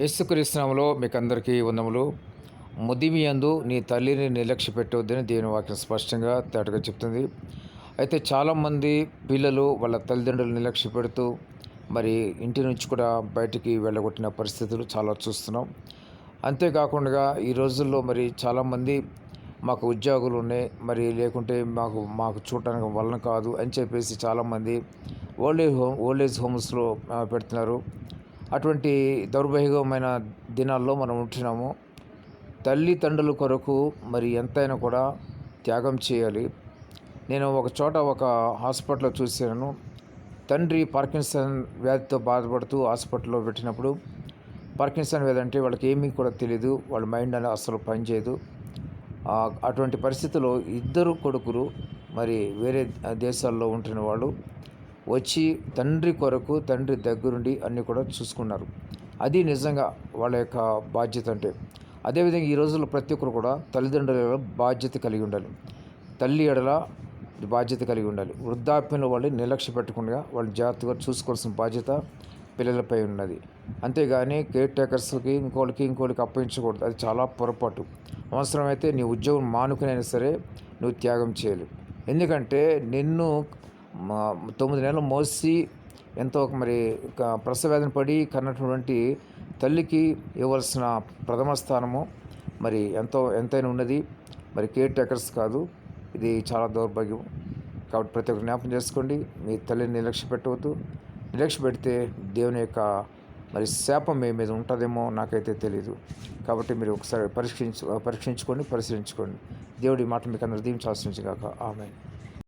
యేసుక్రీస్తునామలో మీకు అందరికీ వందములు. ముదిమియందు నీ తల్లిని నిర్లక్ష్య పెట్టవద్దని దేవుని వాక్యం స్పష్టంగా తేటగా చెప్తుంది. అయితే చాలామంది పిల్లలు వాళ్ళ తల్లిదండ్రులు నిర్లక్ష్య పెడుతూ మరి ఇంటి నుంచి కూడా బయటికి వెళ్ళగొట్టిన పరిస్థితులు చాలా చూస్తున్నాం. అంతేకాకుండా ఈ రోజుల్లో మరి చాలామంది మాకు ఉద్యోగులు ఉన్నాయి మరి లేకుంటే మాకు మాకు చూడటానికి వలన కాదు అని చెప్పేసి చాలామంది old age home old age హోమ్స్లో పెడుతున్నారు. అటువంటి దౌర్భాగ్యమైన దినాల్లో మనం ఉంటున్నాము. తల్లిదండ్రుల కొరకు మరి ఎంతైనా కూడా త్యాగం చేయాలి. నేను ఒక చోట ఒక హాస్పిటల్లో చూశాను. తండ్రి పార్కిన్సన్ వ్యాధితో బాధపడుతూ హాస్పిటల్లో పెట్టినప్పుడు పార్కిన్సన్ వ్యాధి అంటే వాళ్ళకి ఏమీ కూడా తెలియదు వాళ్ళ మైండ్ అనేది అసలు పనిచేయదు. అటువంటి పరిస్థితుల్లో ఇద్దరు కొడుకులు మరి వేరే దేశాల్లో ఉంటున్న వాళ్ళు వచ్చి తండ్రి కొరకు తండ్రి దగ్గరుండి అన్నీ కూడా చూసుకున్నారు. అది నిజంగా వాళ్ళ యొక్క బాధ్యత అంటే. అదేవిధంగా ఈ రోజుల్లో ప్రతి ఒక్కరు కూడా తల్లిదండ్రుల బాధ్యత కలిగి ఉండాలి. తల్లి ఎడల బాధ్యత కలిగి ఉండాలి. వృద్ధాప్యంలో వాళ్ళు నిర్లక్ష్య పెట్టకుండా వాళ్ళు జాగ్రత్తగా చూసుకోవాల్సిన బాధ్యత పిల్లలపై ఉన్నది. అంతేగాని కేర్ టేకర్స్కి ఇంకోళ్ళకి ఇంకోళ్ళకి అప్పగించకూడదు. అది చాలా పొరపాటు. అవసరమైతే నీ ఉద్యోగం మానుకునైనా సరే నువ్వు త్యాగం చేయాలి. ఎందుకంటే నిన్ను మా- తొమ్మిది నెలలు మోసి ఎంతో మరి ప్రసవేదన పడి కన్నటువంటి తల్లికి ఇవ్వాల్సిన ప్రథమ స్థానము. మరి ఎంతో ఎంతైనా ఉన్నది. మరి కేర్ టేకర్స్ కాదు. ఇది చాలా దౌర్భాగ్యం. కాబట్టి ప్రతి ఒక్కరు జ్ఞాపకం చేసుకోండి. మీ తల్లిని నిర్లక్ష్య పెట్టవద్దు. నిర్లక్ష్య పెడితే దేవుని యొక్క మరి శాపం మీ మీద ఉంటుందేమో నాకైతే తెలియదు కాబట్టి మీరు ఒకసారి పరీక్షించు పరీక్షించుకొని పరిశీలించుకోండి. దేవుడి మాట మీకు అందరు దీవించాల్సిందిగాక ఆమె